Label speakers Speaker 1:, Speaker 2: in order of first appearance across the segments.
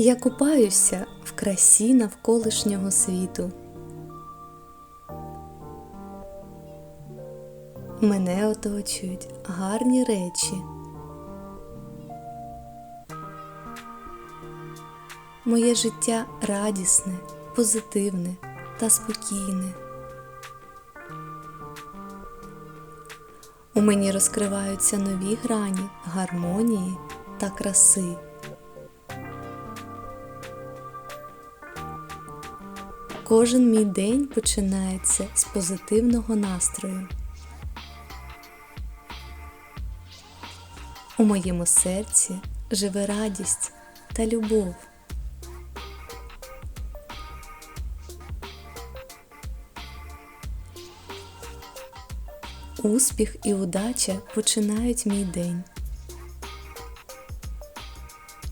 Speaker 1: Я купаюся в красі навколишнього світу. Мене оточують гарні речі. Моє життя радісне, позитивне та спокійне. У мені розкриваються нові грані гармонії та краси. Кожен мій день починається з позитивного настрою. У моєму серці живе радість та любов. Успіх і удача починають мій день.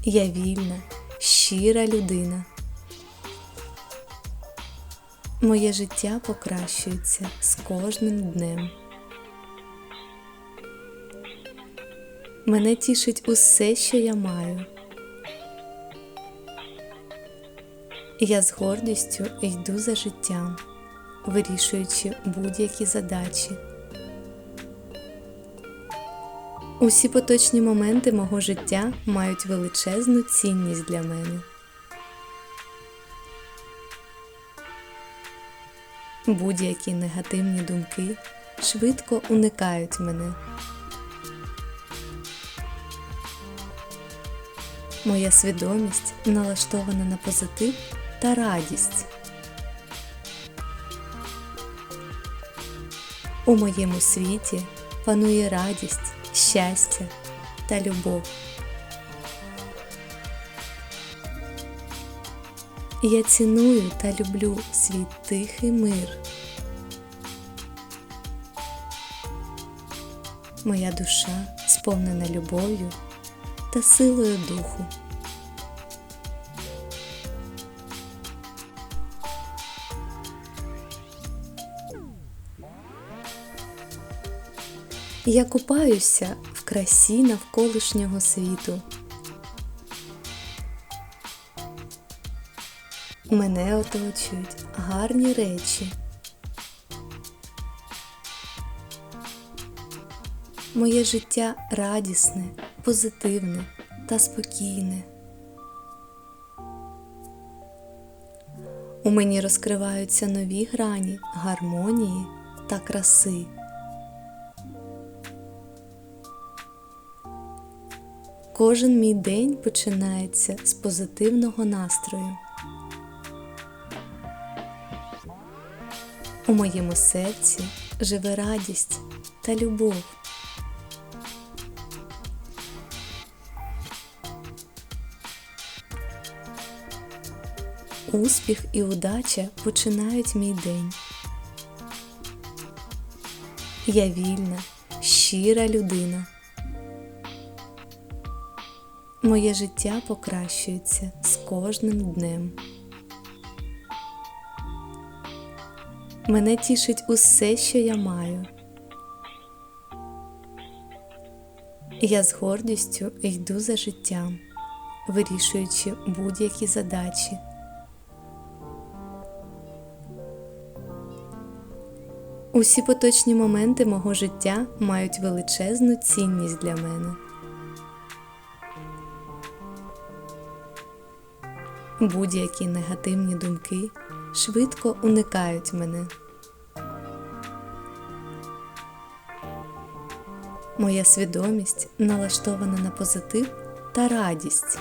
Speaker 1: Я вільна, щира людина. Моє життя покращується з кожним днем. Мене тішить усе, що я маю. Я з гордістю йду за життям, вирішуючи будь-які задачі. Усі поточні моменти мого життя мають величезну цінність для мене. Будь-які негативні думки швидко уникають мене. Моя свідомість налаштована на позитив та радість. У моєму світі панує радість, щастя та любов. Я ціную та люблю свій тихий мир. Моя душа сповнена любов'ю та силою духу. Я купаюся в красі навколишнього світу. Мене оточують гарні речі. Моє життя радісне, позитивне та спокійне. У мені розкриваються нові грані гармонії та краси. Кожен мій день починається з позитивного настрою. У моєму серці живе радість та любов. Успіх і удача починають мій день. Я вільна, щира людина. Моє життя покращується з кожним днем. Мене тішить усе, що я маю. Я з гордістю йду за життям, вирішуючи будь-які задачі. Усі поточні моменти мого життя мають величезну цінність для мене. Будь-які негативні думки швидко уникають мене. Моя свідомість налаштована на позитив та радість.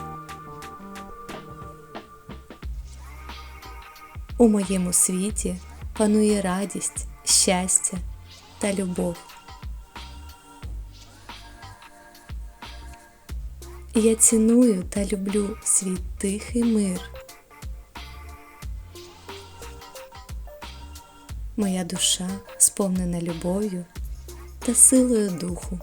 Speaker 1: У моєму світі панує радість, щастя та любов. Я ціную та люблю свій тихий мир. Моя душа сповнена любов'ю та силою духу.